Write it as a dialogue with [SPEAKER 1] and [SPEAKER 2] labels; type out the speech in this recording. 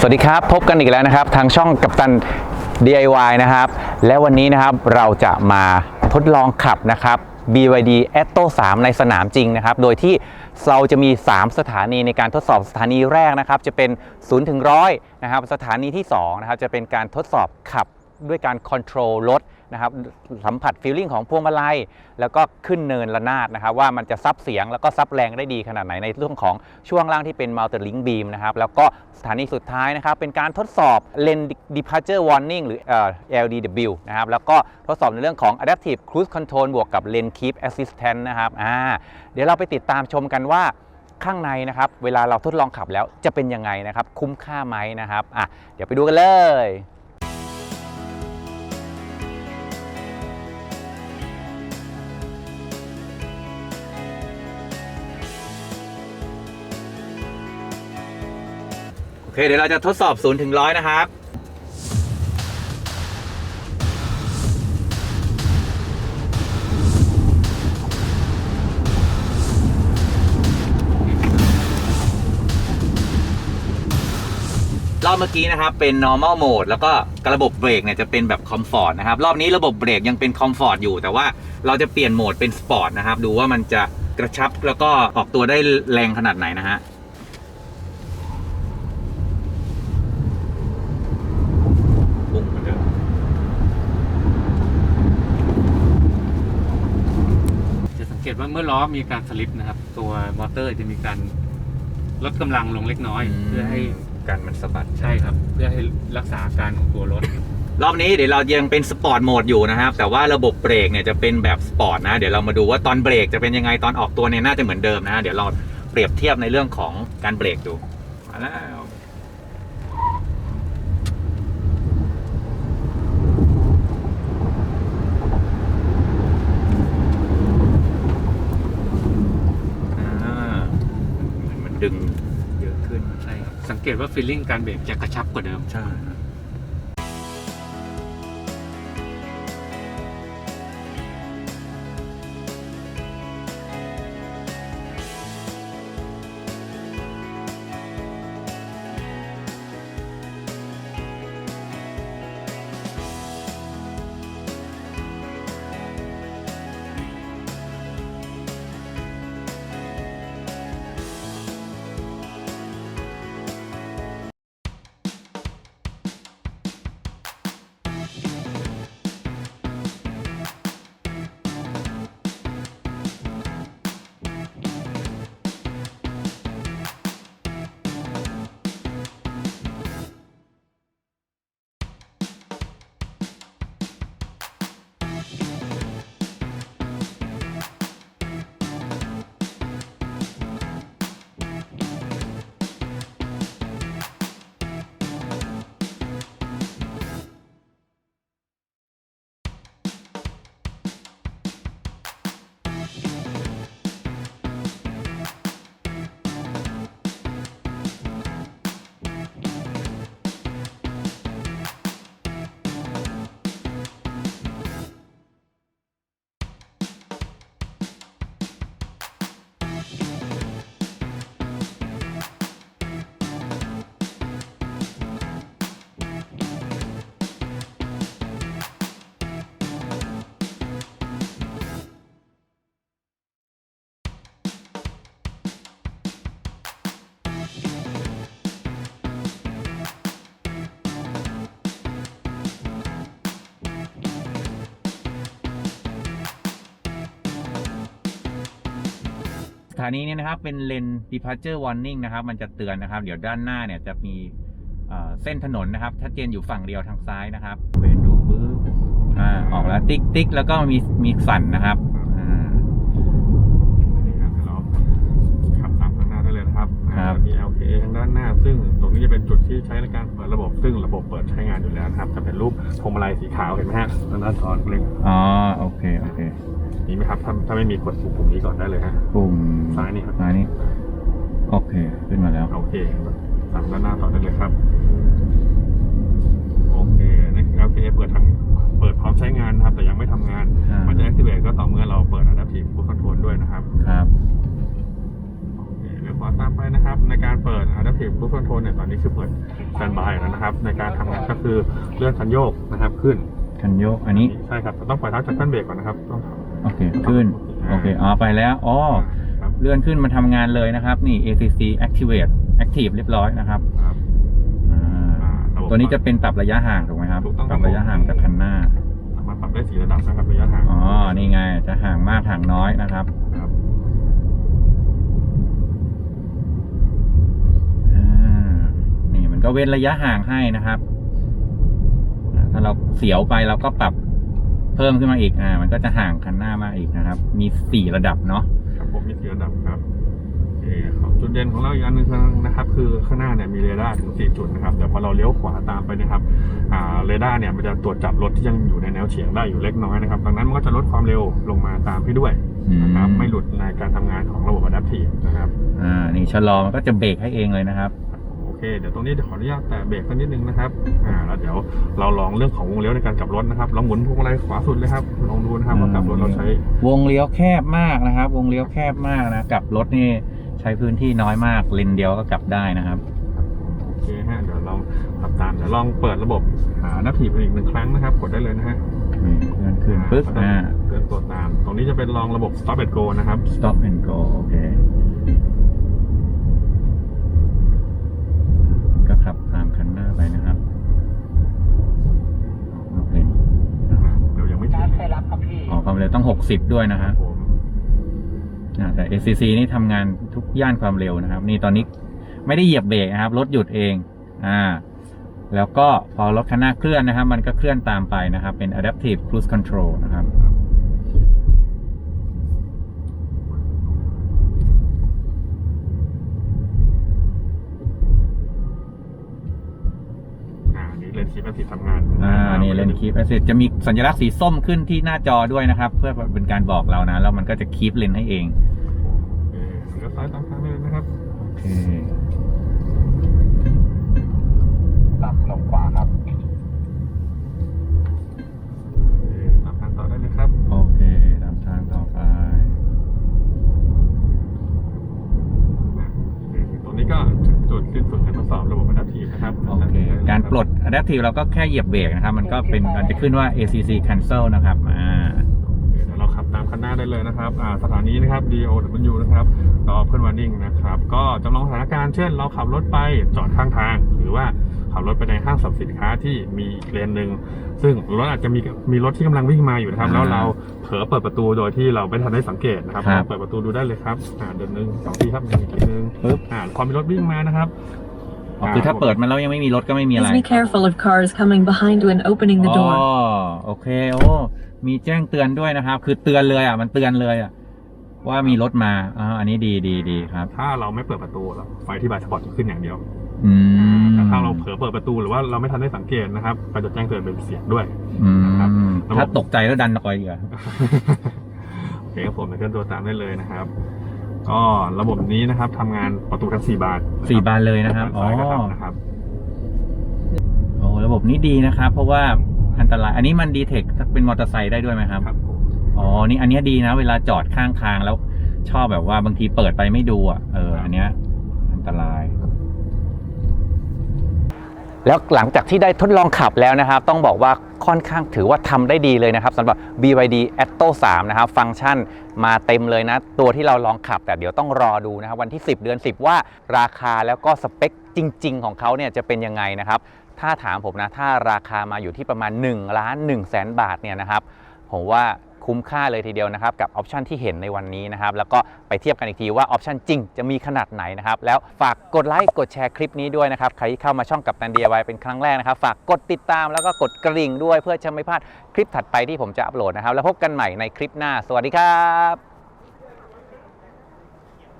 [SPEAKER 1] สวัสดีครับ พบกันอีกแล้วนะครับ ทางช่องกัปตัน DIY นะครับ และวันนี้นะครับเราจะมาทดลองขับนะครับ BYD Atto 3 ในสนามจริงนะครับ โดยที่เราจะมี 3 สถานีในการทดสอบสถานีแรกนะครับ จะเป็น 0 ถึง 100 นะครับ สถานีที่ 2 นะครับ จะเป็นการทดสอบขับด้วยการคอนโทรลรถ นะครับสัมผัสฟีลลิ่งของพวงมาลัย แล้วก็ขึ้นเนินระนาดนะครับว่ามันจะซับเสียงแล้วก็ซับแรงได้ดีขนาดไหนในเรื่องของช่วงล่างที่เป็น Multi Link Beam นะครับแล้วก็สถานีสุดท้ายนะครับเป็นการทดสอบ Lane Departure Warning หรือเอ่อ LDW นะครับแล้วก็ทดสอบในเรื่องของ Adaptive Cruise Control บวกกับ Lane Keep Assistant นะครับอ่าเดี๋ยวเราไปติดตามชมกันว่าข้างในนะครับเวลาเราทดลองขับแล้วจะเป็นยังไงนะครับคุ้มค่าไหมนะครับอะเดี๋ยวไปดูกันเลย เคเดี๋ยวเราจะทดสอบ0ถึง100 นะครับ รอบเมื่อกี้นะครับเป็น normal mode แล้วก็ระบบเบรกเนี่ยจะเป็นแบบ comfort นะครับ รอบนี้ระบบเบรกยังเป็น comfort อยู่ แต่ว่าเราจะเปลี่ยนโหมดเป็น sport นะครับ ดูว่ามันจะกระชับแล้วก็ออกตัวได้แรงขนาดไหนนะฮะ พุ่งเหมือนเดิม
[SPEAKER 2] จะสัง เกตว่าเมื่อล้อมีการสลิปนะครับ ตัวมอเตอร์จะมีการลดกำลังลงเล็กน้อย เพื่อให้
[SPEAKER 1] กันมันสะบัด
[SPEAKER 2] ใช่ครับ เพื่อให้รักษาอาการของตัวรถ
[SPEAKER 1] รอบนี้เดี๋ยวเรายังเป็นสปอร์ตโหมดอยู่นะครับ แต่ว่าระบบเบรกเนี่ยจะเป็นแบบสปอร์ตนะ เดี๋ยวเรามาดูว่าตอนเบรกจะเป็นยังไงตอนออกตัวเนี่ยน่าจะเหมือนเดิมนะ เดี๋ยวเราเปรียบเทียบในเรื่องของการเบรกดูมาแล้วอ่าเหมือนมันดึงเยอะขึ้น
[SPEAKER 2] ใช่ครับ สัง เกตว่าฟีลลิ่งการเบรกจะกระชับกว่าเดิม
[SPEAKER 1] ใช่ ถานีนี้นะครับเป็นเลน departure warning นะครับ มันจะเตือนนะครับ เดี๋ยวด้านหน้าเนี่ยจะมีเอ่อเส้นถนนนะครับ ชัดเจนอยู่ฝั่งเดียวทางซ้ายนะครับเวนดูปึ๊บอ่าออกแล้วติ๊กติ๊กแล้วก็มีมีสั่นนะครับอ่า
[SPEAKER 3] นี่ครับเดี๋ยวเราขับตามข้างหน้าได้เลยนะครับ
[SPEAKER 1] ครับ
[SPEAKER 3] มี LKA ทางด้านหน้า ซึ่งตรงนี้จะเป็นจุดที่ใช้ในการเปิดระบบซึ่งระบบเปิดใช้งานอยู่แล้วนะครับจะเป็นรูปพวงมาลัยสีขาวเห็นไหมฮะทางด้านซ้อนเล็ง
[SPEAKER 1] อ๋อโอเคโอเค
[SPEAKER 3] นี่ไหมครับถ้าถ้าไม่มีกดปุ่มนี้ก่อนได้เลยฮะ
[SPEAKER 1] ปุ่ม
[SPEAKER 3] ซ้ายนี่ครับ
[SPEAKER 1] ซ้ายนี่โอเค ขึ้นมาแล้ว
[SPEAKER 3] โอเคตามด้านหน้าต่อได้เลยครับ โอเคนี่คือ LKA เปิดทางเปิดพร้อมใช้งานนะครับ แต่ยังไม่ทำงาน
[SPEAKER 1] อ่ามั
[SPEAKER 3] มันจะ activate ก็ต่อเมื่อเราเปิด adaptive cruise control ด้วยนะครับ
[SPEAKER 1] ครับ
[SPEAKER 3] โอเคเดี๋ยวขอตามไปนะครับ ในการเปิดเปิด Adaptive Cruise Control เนี่ยตอนนี้คือเปิด Standby แล้วนะครับ ในการทำงานก็คือเลื่อนคันโยกนะครับขึ้น
[SPEAKER 1] คันโยกอันนี้
[SPEAKER 3] ใช่ครับแต่ต้องปล่อยเท้าจากคันเบรกก่อนนะครับต้อง
[SPEAKER 1] โอเคขึ้น โอเคอ๋อไปแล้วอ๋อ
[SPEAKER 3] ครับ
[SPEAKER 1] เลื่อนขึ้นมาทำงานเลยนะครับ นี่ ACC Activate Active เรียบร้อยนะครับ
[SPEAKER 3] ครับ
[SPEAKER 1] อ่า
[SPEAKER 3] อ่าระบบ
[SPEAKER 1] ตัวนี้จะเป็นปรับระยะห่างถูกไหมครับ
[SPEAKER 3] ถูกต้อง
[SPEAKER 1] ปรับระยะห่างจากคันหน้า
[SPEAKER 3] สามารถปรับได้สี่ระดับนะครับระยะห่าง
[SPEAKER 1] อ๋อ นี่ไง จะห่างมากห่างน้อยนะครับ
[SPEAKER 3] ครับ
[SPEAKER 1] อ่านี่มันก็เว้นระยะห่างให้นะครับอ่าถ้าเราเสียวไปเราก็ปรับ เพิ่มขึ้นมาอีกอ่า มันก็จะห่างคันหน้ามาอีกนะครับ มีสี่ระดับเนาะ
[SPEAKER 3] ครับผมมีสี่ระดับครับโอเคครับจุดเด่นของเราอีกอันหนึงนะครับ คือข้างหน้าเนี่ยมีเรดาร์ถึงสี่จุดนะครับ แต่พอเราเลี้ยวขวาตามไปนะครับอ่าเรดาร์เนี่ยมันจะตรวจจับรถที่ยังอยู่ในแนวเฉียงได้อยู่เล็กน้อยนะครับดังนั้นมันก็จะลดความเร็วลงมาตามให้ด้วยนะครับ
[SPEAKER 1] อืม
[SPEAKER 3] ไม่หลุดในการทำงานของระบบ Adaptive นะครับ
[SPEAKER 1] อ่านี่ชะลอมันก็จะเบรกให้เองเลยนะครับ
[SPEAKER 3] โอ เคเดี๋ยวตรงนี้เดี๋ยวขออนุญาตแตะเบรกสักนิดนึงนะครับอ่าแล้วเดี๋ยวเราลองเรื่องของวงเลี้ยวในการกลับรถนะครับลองหมุนพวงมาลัยขวาสุดเลยครับลองดูนะครับว่ากลับรถเราใช้
[SPEAKER 1] วงเลี้ยวแคบมากนะครับ วงเลี้ยวแคบมากนะกลับรถนี่ใช้พื้นที่น้อยมากเลนเดียวก็กลับได้นะครับ
[SPEAKER 3] โอเคฮะเดี๋ยวลองทำตามเดี๋ยวลองเปิดระบบหานับถีบอีกหนึ่งครั้งนะครับ กดได้เลยนะฮะ
[SPEAKER 1] นี่เลื่อนขึ้นปึ๊บ
[SPEAKER 3] อ่า
[SPEAKER 1] อ่า
[SPEAKER 3] เกินตัวตาม ตรงนี้จะเป็นลองระบบ stop and go นะครับ
[SPEAKER 1] stop and go โอเค ค
[SPEAKER 3] วา
[SPEAKER 1] มเร็วต้อง 60 ด้วยนะฮะ
[SPEAKER 3] ผม
[SPEAKER 1] อ่าแต่ SCC นี่ทำงานทุกย่านความเร็วนะครับ นี่ตอนนี้ไม่ได้เหยียบเบรกนะครับ รถหยุดเอง อ่า แล้วก็พอรถคันหน้าเคลื่อนนะครับ มันก็เคลื่อนตามไปนะครับ เป็น adaptive cruise control นะครับ
[SPEAKER 3] อ่า นี่ เลนคีย์แพสซีฟทำงาน
[SPEAKER 1] อ่านี่เลนคี p แอส s จะมีสัญลักษณ์สีส้มขึ้นที่หน้าจอด้วยนะครับ เพื่อเป็นการบอกเรานะ แล้วมันก็จะคี p เลนให้เอง
[SPEAKER 3] โอเคเลี้ยวซ้ายตามทางได้เลยนะครับ
[SPEAKER 1] โอเค
[SPEAKER 4] ต่ำลงขวาครับ
[SPEAKER 3] โอเคตามทางต่อได้เลยครับ
[SPEAKER 1] โอเคตามทางต่อไป
[SPEAKER 3] ตรงนี้ก็ถึงจุดสิ้นสุดการทดสอบระบบ Adaptive นะครับ
[SPEAKER 1] โอเค การ ปลด adaptive เราก็แค่เหยียบเบรกนะครับ มันก็เป็นมันจะขึ้นว่า ACC cancel นะครับอ่า
[SPEAKER 3] เดี๋ยวเราขับตามคันหน้าได้เลยนะครับอ่าสถานีนะครับ DOW นะครับรอเพื่อนวันนิ่งนะครับ ก็จำลองสถานการณ์เช่น เราขับรถไปจอดข้างทาง หรือว่าขับรถไปในห้างสรรพสินค้าที่มีอีกเลนหนึ่งซึ่งรถอาจจะมีมีรถที่กำลังวิ่งมาอยู่นะครับ
[SPEAKER 1] อ่า
[SPEAKER 3] แล้วเราเผลอเปิดประตูโดยที่เราไม่ทันได้สังเกตนะครับ
[SPEAKER 1] ครับ
[SPEAKER 3] ลองเปิดประตูดูได้เลยครับอ่าเดินหนึ่งสองทีครับหนึ่งอีกทีหนึ่ง
[SPEAKER 1] ปึ๊บ
[SPEAKER 3] อ่าพอมีรถวิ่งมานะครับ
[SPEAKER 1] อ๋อคือถ้าเปิดมันแล้วยังไม่มีรถก็ไม่มีอะไร
[SPEAKER 5] Please be careful of cars coming behind you and opening the
[SPEAKER 1] อ๋อ
[SPEAKER 5] door.
[SPEAKER 1] โอเคโอ้มีแจ้งเตือนด้วยนะครับ คือเตือนเลยอะ มันเตือนเลยอะ ว่ามีรถมาอ่าอันนี้ดีดีดีครับ
[SPEAKER 3] ถ้าเราไม่เปิดประตูแล้วไฟที่บายสปอร์ตจะขึ้นอย่างเดียว
[SPEAKER 1] อืม
[SPEAKER 3] แต่ถ้าเราเผลอเปิดประตูหรือว่าเราไม่ทันได้สังเกตนะครับก็จะแจ้งเตือนเป็นเสียงด้วย
[SPEAKER 1] อืม
[SPEAKER 3] นะครับ
[SPEAKER 1] ถ้าตกใจแล้วดันออกไปอีกอะ
[SPEAKER 3] โอเคครับผมเดี๋ยวเคลื่อนตัวตามได้เลยนะครับ ก็ระบบนี้นะครับทำงานประตูทั้ง4บาน
[SPEAKER 1] สี่บานเลยนะครับ อ๋อ
[SPEAKER 3] ซ้ายกับนะครับ
[SPEAKER 1] โอ้ระบบนี้ดีนะครับ เพราะว่าอันตราย อันนี้มันดีเทคเป็นมอเตอร์ไซค์ได้ด้วยไหมครับ
[SPEAKER 3] ครับผม
[SPEAKER 1] อ๋อ นี่อันเนี้ยดีนะ เวลาจอดข้างทางแล้วชอบแบบว่าบางทีเปิดไปไม่ดูอะ เออ อันเนี้ยอันตราย แล้วหลังจากที่ได้ทดลองขับแล้วนะครับ ต้องบอกว่า ค่อนข้างถือว่าทำได้ดีเลยนะครับสำหรับ BYD Atto 3 นะครับ ฟังก์ชันมาเต็มเลยนะ ตัวที่เราลองขับแต่เดี๋ยวต้องรอดูนะครับ วันที่ 10 เดือน 10 ว่าราคาแล้วก็สเปคจริง ๆ ของเขาเนี่ยจะเป็นยังไงนะครับ ถ้าถามผมนะ ถ้าราคามาอยู่ที่ประมาณ1ล้าน1แสนบาทเนี่ยนะครับ ผมว่า คุ้มค่าเลยทีเดียวนะครับกับออปชันที่เห็นในวันนี้นะครับแล้วก็ไปเทียบกันอีกทีว่าออปชันจริงจะมีขนาดไหนนะครับแล้วฝากกดไลค์กดแชร์คลิปนี้ด้วยนะครับใครที่เข้ามาช่องกับตันเดียไว้เป็นครั้งแรกนะครับฝากกดติดตามแล้วก็กดกระดิ่งด้วยเพื่อจะไม่พลาดคลิปถัดไปที่ผมจะอัปโหลดนะครับแล้วพบกันใหม่ในคลิปหน้า สวัสดีครับ